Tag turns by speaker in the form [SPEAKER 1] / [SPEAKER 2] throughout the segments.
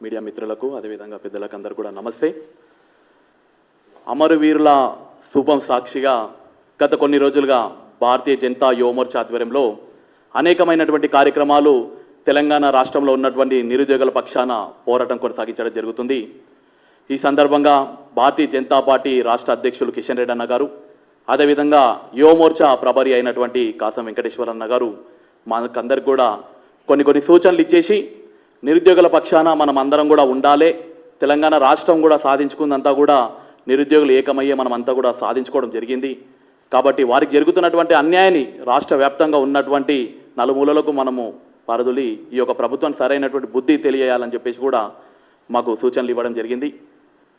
[SPEAKER 1] Media మిత్రులకు అదేవిధంగా పెద్దలకు అందరు కూడా నమస్తే. అమరవీరుల స్థూపం సాక్షిగా గత కొన్ని రోజులుగా భారతీయ జనతా యువమోర్చా ఆధ్వర్యంలో అనేకమైనటువంటి కార్యక్రమాలు తెలంగాణ రాష్ట్రంలో ఉన్నటువంటి నిరుద్యోగుల పక్షాన పోరాటం కొనసాగించడం జరుగుతుంది. ఈ సందర్భంగా భారతీయ జనతా పార్టీ రాష్ట్ర అధ్యక్షులు కిషన్ రెడ్డి అన్న గారు అదేవిధంగా యువమోర్చా ప్రభారి అయినటువంటి కాసం వెంకటేశ్వర అన్న గారు మనకందరికి కూడా కొన్ని కొన్ని సూచనలు ఇచ్చేసి నిరుద్యోగుల పక్షాన మనం అందరం కూడా ఉండాలి. తెలంగాణ రాష్ట్రం కూడా సాధించుకుందంతా కూడా నిరుద్యోగులు ఏకమయ్యే మనం అంతా కూడా సాధించుకోవడం జరిగింది. కాబట్టి వారికి జరుగుతున్నటువంటి అన్యాయాన్ని రాష్ట్ర వ్యాప్తంగా ఉన్నటువంటి నలుమూలలకు మనము పరదులి ఈ యొక్క ప్రభుత్వానికి సరైనటువంటి బుద్ధి తెలియజేయాలని చెప్పేసి కూడా మాకు సూచనలు ఇవ్వడం జరిగింది.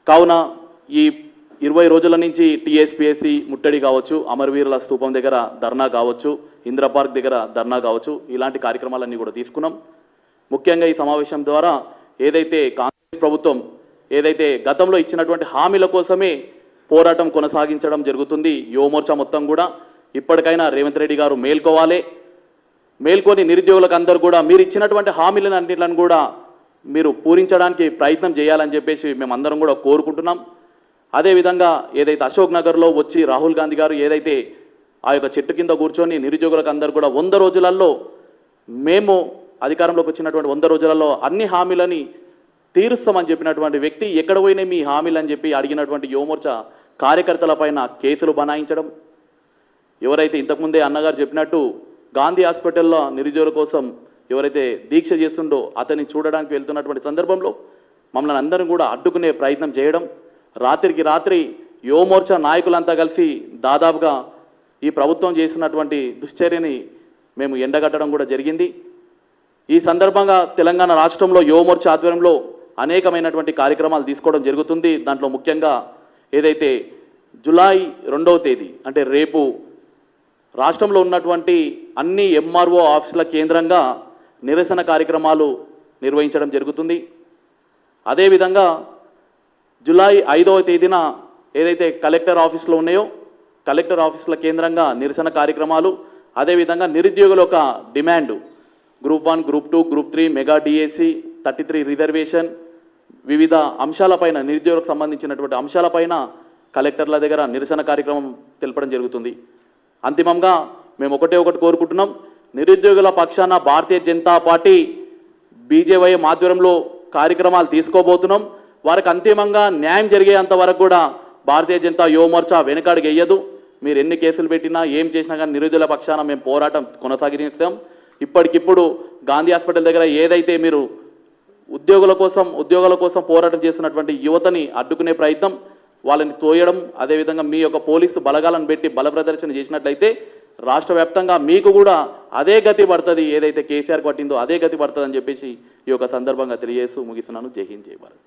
[SPEAKER 1] కావున ఈ ఇరవై రోజుల నుంచి టీఎస్పీఎస్సి ముట్టడి కావచ్చు అమరవీరుల స్థూపం దగ్గర ధర్నా కావచ్చు ఇంద్రపార్క్ దగ్గర ధర్నా కావచ్చు ఇలాంటి కార్యక్రమాలన్నీ కూడా తీసుకున్నాం. ముఖ్యంగా ఈ సమావేశం ద్వారా ఏదైతే కాంగ్రెస్ ప్రభుత్వం ఏదైతే గతంలో ఇచ్చినటువంటి హామీల కోసమే పోరాటం కొనసాగించడం జరుగుతుంది యువమోర్చా మొత్తం కూడా ఇప్పటికైనా రేవంత్ రెడ్డి గారు మేల్కోవాలి. మేల్కొని నిరుద్యోగులకు అందరూ కూడా మీరు ఇచ్చినటువంటి హామీలను అన్నింటిని కూడా మీరు పూరించడానికి ప్రయత్నం చేయాలని చెప్పేసి మేమందరం కూడా కోరుకుంటున్నాం. అదేవిధంగా ఏదైతే అశోక్ నగర్లో వచ్చి రాహుల్ గాంధీ గారు ఏదైతే ఆ యొక్క చెట్టు కింద కూర్చొని నిరుద్యోగులకు అందరూ కూడా వంద రోజులలో మేము అధికారంలోకి వచ్చినటువంటి వంద రోజులలో అన్ని హామీలని తీరుస్తామని చెప్పినటువంటి వ్యక్తి ఎక్కడ పోయినాయి మీ హామీలు అని చెప్పి అడిగినటువంటి యువమోర్చ కార్యకర్తలపైన కేసులు బనాయించడం. ఎవరైతే ఇంతకుముందే అన్నగారు చెప్పినట్టు గాంధీ హాస్పిటల్లో నిరుద్యోగుల కోసం ఎవరైతే దీక్ష చేస్తుండో అతన్ని చూడడానికి వెళ్తున్నటువంటి సందర్భంలో మమ్మల్ని అందరం కూడా అడ్డుకునే ప్రయత్నం చేయడం. రాత్రికి రాత్రి యువమోర్చా నాయకులంతా కలిసి దాదాపుగా ఈ ప్రభుత్వం చేసినటువంటి దుశ్చర్యని మేము ఎండగట్టడం కూడా జరిగింది. ఈ సందర్భంగా తెలంగాణ రాష్ట్రంలో యువమోర్చ ఆధ్వర్యంలో అనేకమైనటువంటి కార్యక్రమాలు తీసుకోవడం జరుగుతుంది. దాంట్లో ముఖ్యంగా ఏదైతే జులై రెండవ తేదీ అంటే రేపు రాష్ట్రంలో ఉన్నటువంటి అన్ని ఎంఆర్ఓ ఆఫీసుల కేంద్రంగా నిరసన కార్యక్రమాలు నిర్వహించడం జరుగుతుంది. అదేవిధంగా జులై ఐదవ తేదీన ఏదైతే కలెక్టర్ ఆఫీసులో ఉన్నాయో కలెక్టర్ ఆఫీసుల కేంద్రంగా నిరసన కార్యక్రమాలు అదేవిధంగా నిరుద్యోగుల యొక్క demand group one group two group three mega DSC thirty three reservation వివిధ అంశాలపైన నిరుద్యోగులకు సంబంధించినటువంటి అంశాలపైన కలెక్టర్ల దగ్గర నిరసన కార్యక్రమం తెలపడం జరుగుతుంది. అంతిమంగా మేము ఒకటే ఒకటి కోరుకుంటున్నాం. నిరుద్యోగుల పక్షాన భారతీయ జనతా పార్టీ బీజేవై ఆధ్వర్యంలో కార్యక్రమాలు తీసుకోబోతున్నాం. వారికి అంతిమంగా న్యాయం జరిగేంత వరకు కూడా భారతీయ జనతా యువమోర్చా వెనుకాడికి వెయ్యదు మీరు ఎన్ని కేసులు పెట్టినా ఏం చేసినా కానీ నిరుద్యోగుల పక్షాన మేము పోరాటం కొనసాగిస్తాం ఇప్పటికిప్పుడు గాంధీ హాస్పిటల్ దగ్గర ఏదైతే మీరు ఉద్యోగుల కోసం ఉద్యోగాల కోసం పోరాటం చేస్తున్నటువంటి యువతని అడ్డుకునే ప్రయత్నం వాళ్ళని తోయడం అదేవిధంగా మీ యొక్క పోలీసు బలగాలను పెట్టి బల ప్రదర్శన చేసినట్లయితే రాష్ట్ర వ్యాప్తంగా మీకు కూడా అదే గతి పడుతుంది. ఏదైతే కేసీఆర్ పట్టిందో అదే గతి పడుతుంది అని చెప్పేసి ఈ యొక్క సందర్భంగా తెలియజేస్తూ ముగిస్తున్నాను. జై హింద్ జై భారత్.